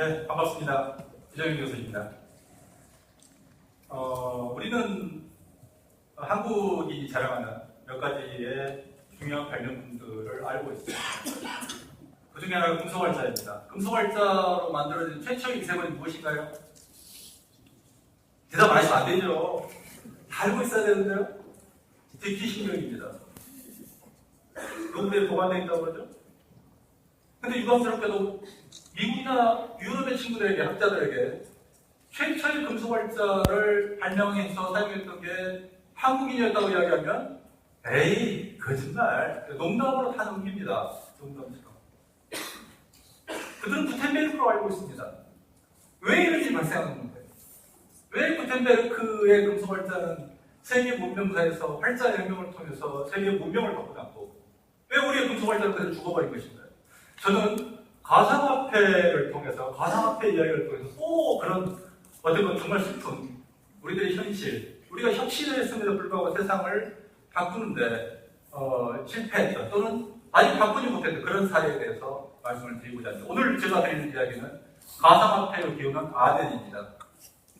네, 반갑습니다. 이정현 교수입니다. 어, 우리는 한국이 자랑하는 몇 가지의 중요한 발명품들을 알고 있습니다. 그 중에 하나가 금속활자입니다. 금속활자로 만들어진 최초의 미세먼지 무엇인가요? 대답 안 하시면 안 되죠. 다 알고 있어야 되는데요. 대기신경입니다. 노블에 보관되어 있다고 그러죠? 근데 유감스럽게도 미국이나 유럽의 친구들에게, 학자들에게 최초의 금속 활자를 발명해서 사용했던 게 한국인이었다고 이야기하면 에이, 거짓말. 농담으로 다 넘깁니다. 농담처럼. 그들은 구텐베르크로 알고 있습니다. 왜 이런 일이 발생하는 건가요? 왜 구텐베르크의 금속 활자는 세계 문명사에서 활자 혁명을 통해서 세계 문명을 바꾸지 않고 왜 우리의 금속 활자는 그대로 죽어버린 것인가요? 저는 가상화폐를 통해서 가상화폐 이야기를 통해서 또 그런 어떤 건 정말 슬픈 우리들의 현실 우리가 혁신을 했음에도 불구하고 세상을 바꾸는데 어, 실패했던 또는 아직 바꾸지 못했던 그런 사례에 대해서 말씀을 드리고자 합니다. 오늘 제가 드리는 이야기는 가상화폐로 기억한 아덴입니다.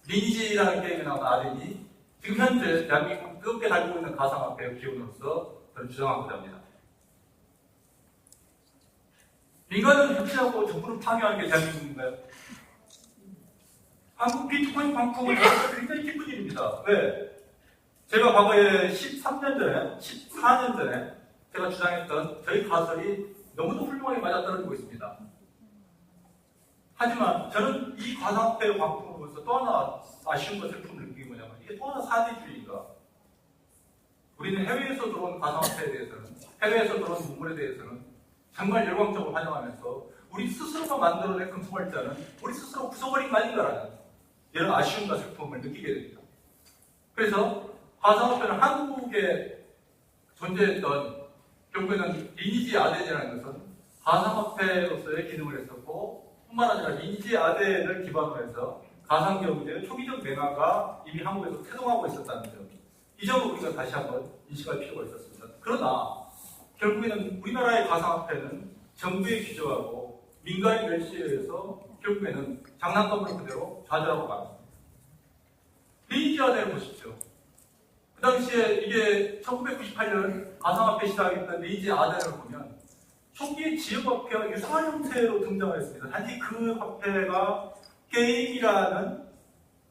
리니지라는 게임에 나온 아덴이 지금 현재 대한민국 뜨겁게 달고 있는 가상화폐의 기운으로서 저는 주장하고자 합니다. 민간을 혁신하고 정부를 파괴하는 게 대한민국인가요? 한국 비트코인 광풍은 굉장히 기쁜 일입니다. 왜? 제가 과거에 13년 전에, 14년 전에 제가 주장했던 저희 가설이 너무도 훌륭하게 맞아떨어지고 있습니다. 하지만 저는 이 가상화폐 광풍을 보면서 또 하나 아쉬운 것을 품을 느끼기 뭐냐면 이게 또 하나 사대주의가 우리는 해외에서 들어온 가상화폐에 대해서는 해외에서 들어온 문물에 대해서는 정말 열광적으로 환영하면서 우리 스스로가 만들어낸 금속활자는 우리 스스로 부숴버린 거 아닌가라는 이런 아쉬움과 슬픔을 느끼게 됩니다. 그래서 가상화폐는 한국에 존재했던 결국에는 리니지 아덴이라는 것은 가상화폐로서의 기능을 했었고 뿐만 아니라 리니지 아덴을 기반으로 해서 가상경제의 초기적 맹화가 이미 한국에서 태동하고 있었다는 점. 이 점을 우리가 다시 한번 인식할 필요가 있었습니다. 그러나 결국에는 우리나라의 가상화폐는 정부에 기저하고 민간의 멸시에 의해서 결국에는 장난감으로 그대로 좌절하고 말았습니다. 리니지아덴을 보십시오. 그 당시에 이게 1998년 가상화폐 시작했던 리니지 아덴을 보면 초기에 지역화폐와 유사한 형태로 등장했습니다. 단지 그 화폐가 게임이라는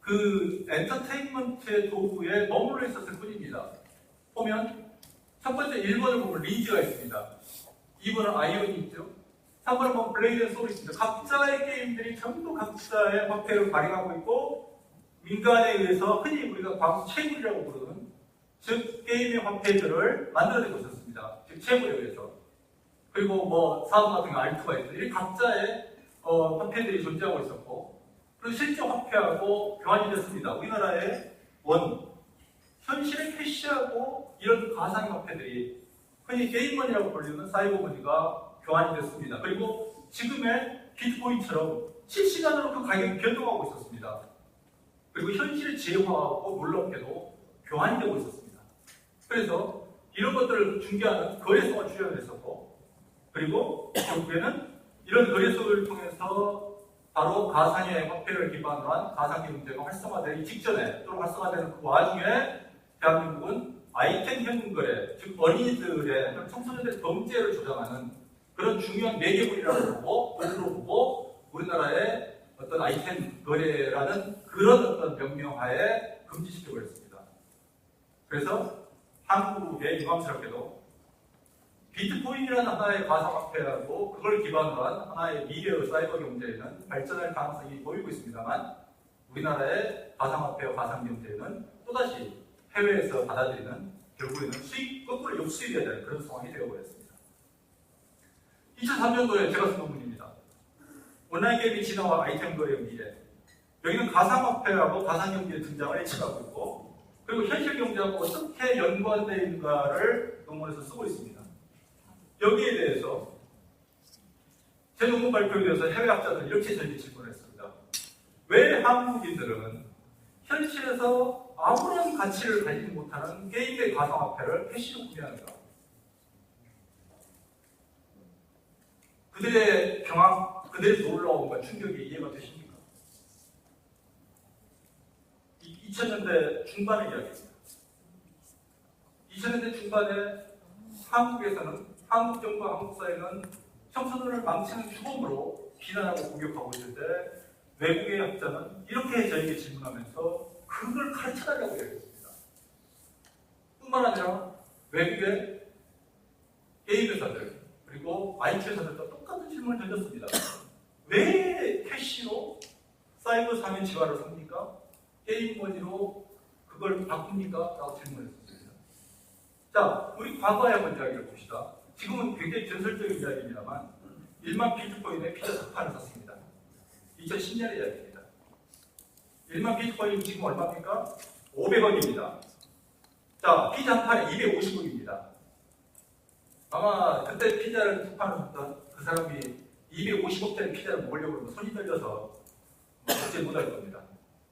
그 엔터테인먼트의 도구에 머물러 있었을 뿐입니다. 보면 첫 번째 1번을 보면 리니지가 있습니다. 2번은 아이언이 있죠. 3번을 보면 블레이드 앤 소울이 있습니다. 각자의 게임들이 전부 각자의 화폐를 발행하고 있고 민간에 의해서 흔히 우리가 광수 채굴이라고 부르는 즉 게임의 화폐들을 만들어내고 있었습니다. 즉 채굴에 의해서 그리고 뭐 사업 같은 거 알트가 있고 이 각자의 어, 화폐들이 존재하고 있었고 그리고 실제 화폐하고 교환이 됐습니다. 우리나라의 원 현실의 캐시하고 이런 가상 화폐들이 흔히 게임머니라고 불리는 사이버머니가 교환이 됐습니다. 그리고 지금의 비트코인처럼 실시간으로 그 가격이 변동하고 있었습니다. 그리고 현실의 재화하고 놀랍게도 교환이 되고 있었습니다. 그래서 이런 것들을 중개하는 거래소가 출연했었고 그리고 결국에는 이런 거래소를 통해서 바로 가상의 화폐를 기반으로 한 가상 경제가 활성화되기 직전에 또는 활성화되는 그 와중에 대한민국은 아이템 현금 거래, 즉 어린이들의 청소년들의 범죄를 조장하는 그런 중요한 매개물이라고 보고 돈으로 보고 우리나라의 어떤 아이템 거래라는 그런 어떤 명명하에 금지시켜 버렸습니다. 그래서 한국의 유감스럽게도 비트코인이라는 하나의 가상화폐하고 그걸 기반으로 한 하나의 미래의 사이버 경제에는 발전할 가능성이 보이고 있습니다만 우리나라의 가상화폐와 가상경제는 또다시 해외에서 받아들이는 결국에는 수익, 거꾸로 역수익해야 되는 그런 상황이 되어버렸습니다. 2003년도에 제가 쓴 논문입니다. 온라인 게임의 진화와 아이템 거래의 미래. 여기는 가상화폐하고 가상경제의 등장을 예측하고 있고 그리고 현실 경제하고 어떻게 연관되어 있는가를 논문에서 쓰고 있습니다. 여기에 대해서 제 논문 발표에 대해서 해외 학자들은 이렇게 저에게 질문을 했습니다. 왜 한국인들은 현실에서 아무런 가치를 가지지 못하는 게임의 가상화폐를 캐시로 구매하는가? 그들의 경악, 그들이 놀라움과 충격이 이해가 되십니까? 2000년대 중반의 이야기입니다. 2000년대 중반에 한국에서는 한국 정부와 한국 사회는 청소년을 망치는 주범으로 비난하고 공격하고 있을 때 외국의 학자는 이렇게 저에게 질문하면서 그걸 가르쳐달라고 얘기했습니다. 뿐만 아니라 외국의 게임 회사들 그리고 IT 회사들도 똑같은 질문을 던졌습니다. 왜 캐시로 사이버 상의 지화를 삽니까? 게임 머니로 그걸 바꿉니까? 라고 질문했습니다. 자, 우리 과거에 한번 이야기를 봅시다. 지금은 굉장히 전설적인 이야기입니다만 1만 비트코인에 피자 두 판을 샀습니다. 2010년의 이야기입니다. 1만 비트코인 지금 얼마입니까? 500원입니다. 자, 피자 한 판에 250원입니다. 아마 그때 피자를 두 판을 샀던 그 사람이 250억짜리 피자를 먹으려고 그러면 손이 떨려서 어째 못할 겁니다.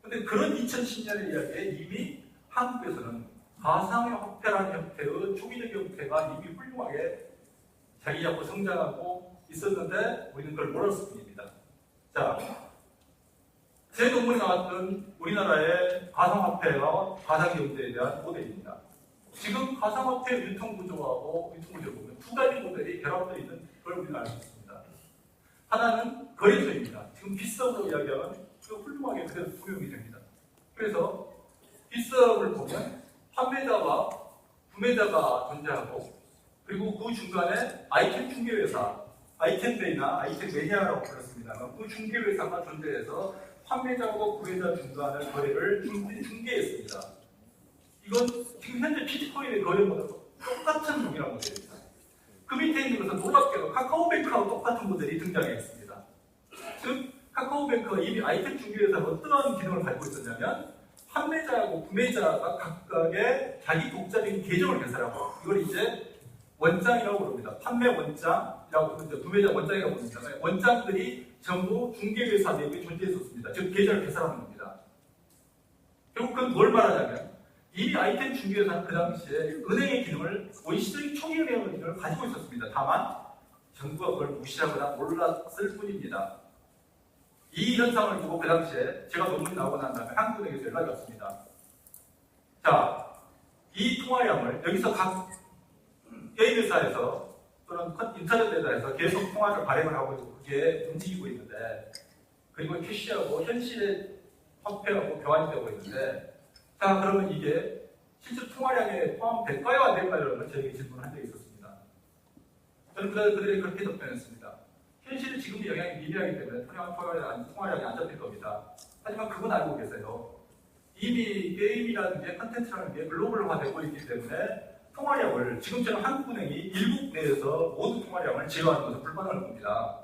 근데 그런 2010년의 이야기에 이미 한국에서는 가상의 화폐라는 형태의 초기적 형태가 이미 훌륭하게 자리 잡고 성장하고 있었는데 우리는 그걸 몰랐을 뿐입니다. 자, 제 논문에 나왔던 우리나라의 가상화폐와 가상경제에 대한 모델입니다. 지금 가상화폐 유통구조하고 유통구조를 보면 두 가지 모델이 결합되어 있는 걸 우리는 알수 있습니다. 하나는 거래소입니다. 지금 비싸고 이야기하면 그 훌륭하게 그대로 적용이 됩니다. 그래서 비싸움을 보면 판매자와 구매자가 존재하고 그리고 그 중간에 아이템 중개회사, 아이템베이나 아이템 매니아라고 불렀습니다만 그 중개회사가 존재해서 판매자와 구매자 중간의 거래를 중- 중개했습니다. 이건 지금 현재 비트코인의 거래보다 똑같은 동일한 모델입니다. 그 밑에 있는 것은 놀랍게도 카카오뱅크하고 똑같은 모델이 등장했습니다. 즉 카카오뱅크가 이미 아이템 중개에서 어떤 기능을 가지고 있었냐면 판매자하고 구매자가 각각의 자기 독자적인 계정을 개설하고 이걸 이제 원장이라고 부릅니다. 판매 원장이 라고 부르죠. 구매자 원장이라고 부릅니다. 원장들이 전부 중개회사 내부에 존재했었습니다. 즉 계정을 개설하는 겁니다. 결국 그건 뭘 말하냐면 이미 아이템 중개회사는 그 당시에 은행의 기능을 원시적인 은행의 기능을 가지고 있었습니다. 다만 정부가 그걸 무시하거나 몰랐을 뿐입니다. 이 현상을 두고 그 당시에 제가 논문이 나오고 난 다음에 한국은행에서 연락이 왔습니다. 자, 이 통화량을 여기서 각 게임 회사에서 또는 인터넷 회사에서 계속 통화를 발행을 하고 있고 그게 움직이고 있는데 그리고 캐시하고 현실의 화폐하고 교환이 되고 있는데 자 그러면 이게 실제 통화량에 포함될까요 안 될까요? 라는 저에게 질문을 한 적이 있었습니다. 저는 그들, 그들이 그렇게 답변했습니다. 현실은 지금 영향이 미비하기 때문에 통화, 통화량이, 통화량이 안 잡힐 겁니다. 하지만 그건 알고 계세요. 이미 게임이라는 게 컨텐츠라는 게 글로벌화되고 있기 때문에 통화량을 지금처럼 한국은행이 일국 내에서 모든 통화량을 제어하는 것은 불가능할 겁니다.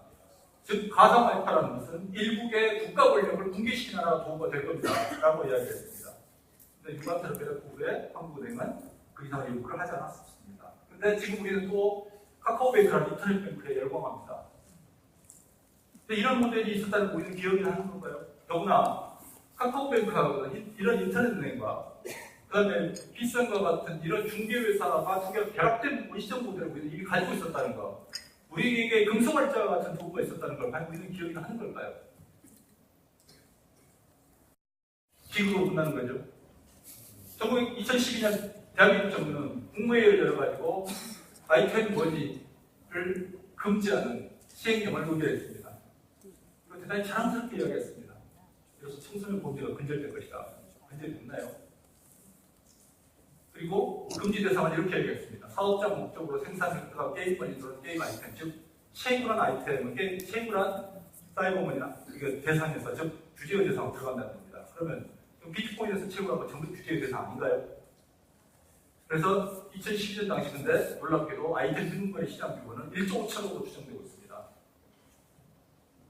즉 가상화폐라는 것은 일국의 국가 권력을 붕괴시키는 하나가 도구가 될 겁니다. 라고 이야기했습니다. 근데 빼놓고 후에 한국은행은 그 이상의 요구를 하지 않았습니다. 근데 지금 우리는 또 카카오뱅크라는 인터넷 뱅크에 열광합니다. 근데 이런 모델이 있었다는 우리는 기억이 하는 건가요? 더구나 카카오뱅크하고 이런 인터넷 은행과 그다음에 비싼 것 같은 이런 중개회사가 두 개가 결합된 원시적 모델을 우리는 이미 가지고 있었다는 거. 우리에게 금속활자 같은 도구가 있었다는 걸 과연 우리는 기억이 하는 걸까요? 기구로 끝나는 거죠. 2012년 대한민국 정부는 국무회의를 열어가지고 아이템 머니를 금지하는 시행령을 의결했습니다. 이거 대단히 자랑스럽게 이야기했습니다. 그래서 청소년 범죄가 근절될 것이다. 근절이 됐나요? 그리고 금지 대상을 이렇게 얘기했습니다. 사업장 목적으로 생산했다가 게임머니 또는 게임 아이템, 즉 채굴한 아이템은 게임, 채굴한 사이버머니나 이게 대상에서 즉 규제의 대상으로 들어간다는 겁니다. 그러면 비트코인에서 거 전부 규제의 대상 아닌가요? 그래서 2012년 당시인데 놀랍게도 아이템 등급의 시장 규모는 1조 5천억으로 추정되고 있습니다.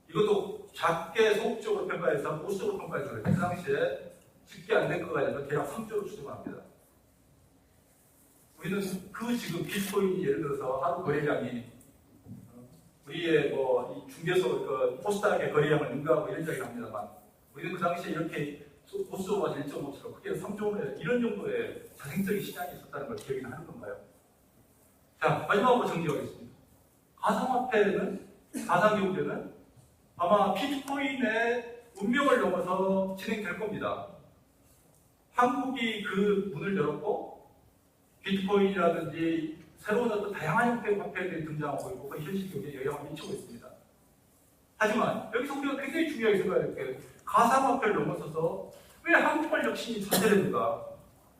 이것도 작게 소극적으로 평가해서 보수적으로 평가해서 그 당시에 집계 안된 거가 아니라 대략 3조로 추정합니다. 우리는 그 지금 비트코인이 예를 들어서 하루 거래량이 어, 우리의 뭐이 중개소 그 포스닥의 거래량을 능가하고 이런 적이 납니다만 우리는 그 당시에 이렇게 보수적으로 1.5처럼 크게 3조 이런 정도의 자생적인 시장이 있었다는 걸 기억이 나는 건가요? 자 마지막으로 정리하겠습니다. 가상화폐는 가상경제는 아마 비트코인의 운명을 넘어서 진행될 겁니다. 한국이 그 문을 열었고 비트코인이라든지 새로운 어떤 다양한 형태의 화폐들이 등장하고 있고 그 현실 경제에 영향을 미치고 있습니다. 하지만 여기서 우리가 굉장히 중요하게 생각해야 될 게 가상화폐를 넘어서서 왜 한국발 혁신이 좌절했는가?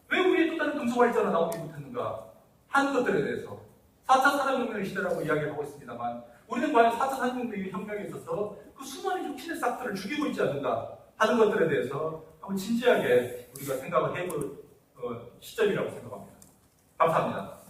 왜 우리의 또 다른 금속활자가 나오지 못했는가? 하는 것들에 대해서 4차 산업혁명의 시대라고 이야기를 하고 있습니다만 우리는 과연 4차 산업혁명에 있어서 그 수많은 혁신의 싹들을 죽이고 있지 않는가 하는 것들에 대해서 한번 진지하게 우리가 생각을 해볼 어, 시점이라고 생각합니다. 감사합니다.